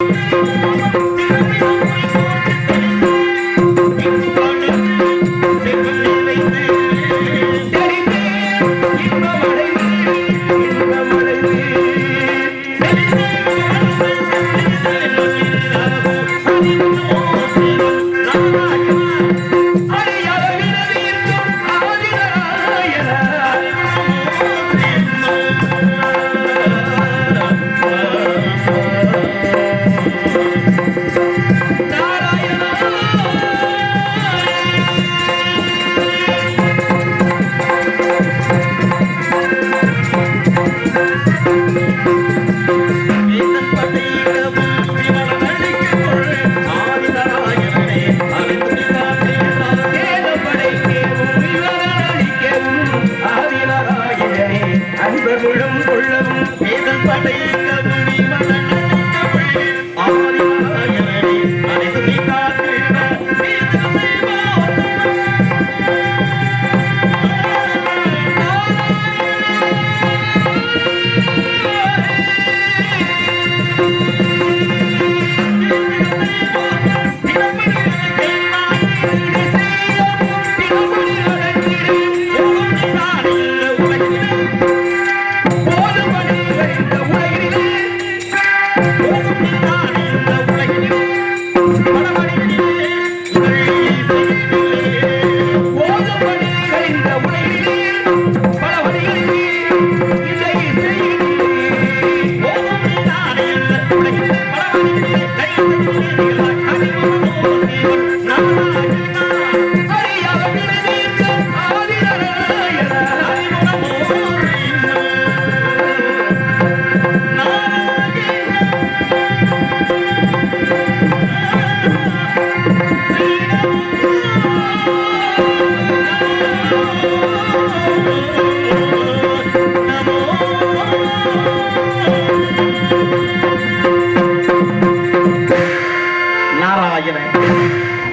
Música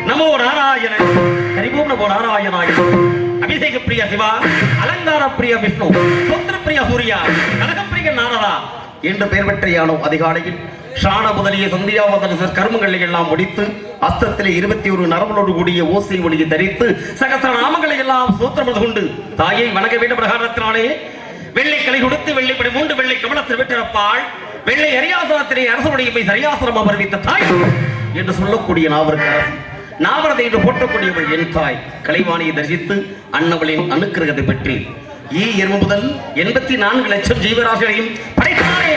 நமோ நாராயண. ஹரிபோம் நமோ நாராயணாய. அபிஷேக பிரிய சிவா அலங்கார பிரிய விஷ்ணு புத்திர பிரிய சூர்யா கனகப்பிரிய நாரதா என்று பெயர் பெற்ற யானோ அதிகாலையில் ஷான முதலிய சந்தியாவதன கர்மங்களை எல்லாம் முடித்து அஸ்தத்திலே இருபத்தி ஒரு நரம்பலோடு கூடிய ஓசை ஒளியை தரித்து சகசர நாமங்களை எல்லாம் சூத்திரம் கொண்டு தாயை வணங்க வேண்டும் பிரகாரத்தினாலே. வெள்ளை களை கொடுத்து வெள்ளைப்படி மூன்று வெள்ளை கமலத்தில் வெற்றிருப்பாள் வெள்ளை அரியாசனத்திலே அரசனுடைய போய் சரியாசனம் அமர்வித்த தாய் என்று சொல்லக்கூடிய நாவருக்கு நாவரதை என்று போற்றக்கூடியவள் என் தாய். கலைவாணியை தரிசித்து அன்னவளின் அனுக்கிரகத்தை பற்றி ஈ எரும முதல் எண்பத்தி நான்கு லட்சம் ஜீவராசிகளையும் படைத்தாரே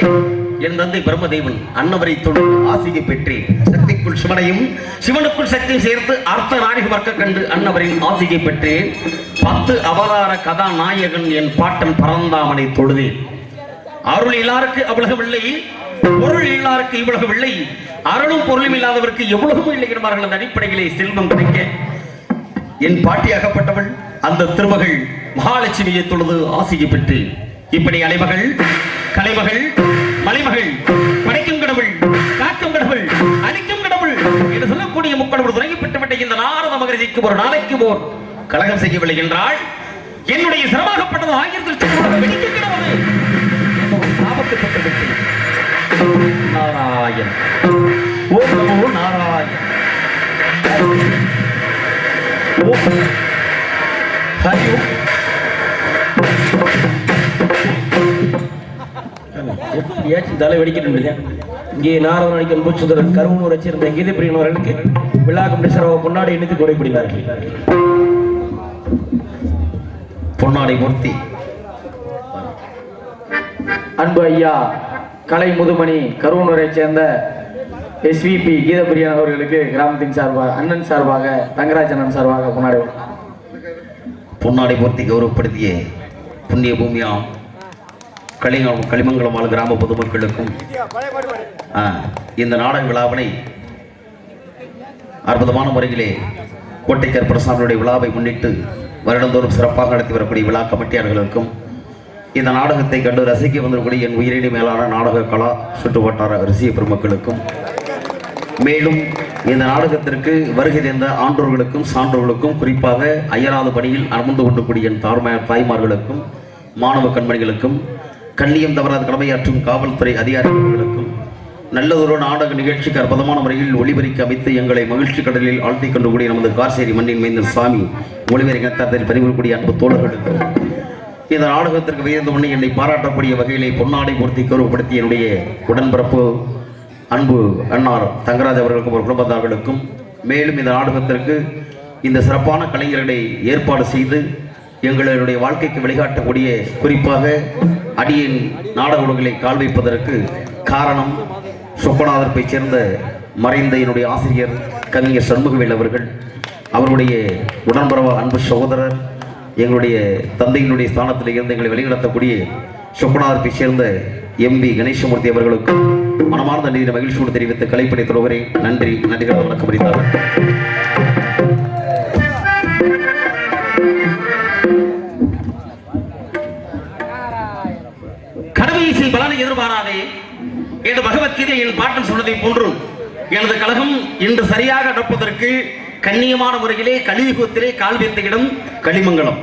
என் தந்தை பிரம்மதேவன் அன்னவரை தொழில் ஆசையை பெற்றேன் சக்திக்குள் சிவனையும் சிவனுக்குள் சக்தியும் சேர்த்து அர்த்த நாயக மறக்க கண்டு அன்னவரின் ஆசையை பெற்றேன் பத்து அவதார கதாநாயகன் என் பாட்டன் பரந்தாமனை தொழுதேன் அருள் இல்லாருக்கு அவ்வளவு இல்லை. பொருள் இல்லாருக்கு இவ்வளவு இல்லை. அருளும் பொருளும் இல்லாதவருக்கு எவ்வளவும் இல்லை என்பார்கள் அந்த அடிப்படையிலே செல்வம் கிடைக்க. என் பாட்டியாகப்பட்டவள் அந்த திருமகள் மகாலட்சுமியை தொழுது ஆசையை பெற்று இப்படி அலைமகள் கலைமகள் மலைமகள் படைக்கும் கடவுள் காக்கும் கடவுள் அழிக்கும் கடவுள் என்று சொல்லக்கூடிய முக்கடவுள் துறங்கி பெற்றுவிட்ட இந்த நாரத மகரிஜிக்கு ஒரு நாளைக்கு ஓர் கழகம் செய்யவில்லை என்றால் என்னுடைய சிரமாகப்பட்டது ஆயிரத்தி நாராயண் ஓம் நமோ நாராயண் ஓம் ஹரி ஓம். எப்படியாச்சும் தலை வெடிக்கிட்டு இங்கே நாரதன் அடிக்கும் பூச்சுதரன் கருவூர் வச்சிருந்த கீதை பிரியனவர்களுக்கு விழா கமிட்டி சிறவை முன்னாடி இணைத்து குறைப்பிடினார்கள் பொன்னாடை மூர்த்தி. அன்பு ஐயா கலை முதுமணி கருவூரை சேர்ந்த எஸ்விபி கீதப்பிரியன் அவர்களுக்கு கிராமத்தின் சார்பாக அண்ணன் சார்பாக தங்கராஜ் அண்ணன் சார்பாக கொண்டாடி பொன்னாடை மூர்த்தி கௌரவப்படுத்திய புண்ணிய பூமியாம் களிங்கம் களிமங்கலம் வாழ் கிராம பொதுமக்களுக்கும் இந்த நாடக விழாவினை அற்புதமான முறையிலே கோட்டைக்கர் பிரசாதனுடைய விழாவை முன்னிட்டு வருடந்தோறும் சிறப்பாக நடத்தி வரக்கூடிய விழா கமிட்டியாளர்களுக்கும் இந்த நாடகத்தை கண்டு ரசிக்க வந்திருக்கக்கூடிய என் உயிரினி மேலான நாடக கலா சுற்று வட்டார ரசிக பெருமக்களுக்கும் மேலும் இந்த நாடகத்திற்கு வருகை தந்த ஆண்டோர்களுக்கும் சான்றோர்களுக்கும் குறிப்பாக அயராத பணியில் அமர்ந்து கொண்டிருக்கூடிய என் தாய்மா தாய்மார்களுக்கும் மாணவ கண்மணிகளுக்கும் கண்ணியம் தவறாத கடமையாற்றும் காவல்துறை அதிகாரிகளுக்கும் நல்லதொரு நாடக நிகழ்ச்சிக்கு அற்புதமான முறையில் ஒளிபெருக்கி அமைத்து எங்களை மகிழ்ச்சி கடலில் ஆழ்த்திக் கொண்டு கூடிய நமது கார்சேரி மண்ணின் மைந்தன் சாமி ஒளிபரிக்கத்தில் பதிவுக்கூடிய அன்பு தோழர்களுக்கு இந்த நாடகத்திற்கு வியந்து உன்னை என்னை பாராட்டக்கூடிய வகையிலே பொன்னாடை பூர்த்தி கௌரவப்படுத்திய என்னுடைய உடன்பிறப்பு அன்பு அன்னார் தங்கராஜ் அவர்களுக்கும் ஒரு குடும்பத்தார்களுக்கும் மேலும் இந்த நாடகத்திற்கு இந்த சிறப்பான கலைஞர்களை ஏற்பாடு செய்து எங்களுடைய வாழ்க்கைக்கு வழிகாட்டக்கூடிய குறிப்பாக அடியின் நாடக உலகிலே கால் வைப்பதற்கு காரணம் சொப்பநாதர்ப்பை சேர்ந்த மறைந்த என்னுடைய ஆசிரியர் கவிஞர் சண்முகவேல் அவர்கள் அவருடைய உடன்பரவ அன்பு சகோதரர் எங்களுடைய தந்தையினுடைய ஸ்தானத்தில் இருந்து எங்களை வழிநடத்தக்கூடிய சொப்பனார்ப்பை சேர்ந்த எம் பி கணேசமூர்த்தி அவர்களுக்கு மனமார்ந்த நீதி மகிழ்ச்சியோடு தெரிவித்து கலைப்படை தொடர்கிறேன். நன்றி நன்றிகள் வணக்கம் புரிந்தார்கள் பலனை எதிர்பாராதே. என்று பகவத்கீதை என் சொன்னதை போன்று எனது கழகம் இன்று சரியாக நடப்பதற்கு கண்ணியமான முறையிலே கலியுகத்திலே கால் வைத்த இடம் களிமங்கலம்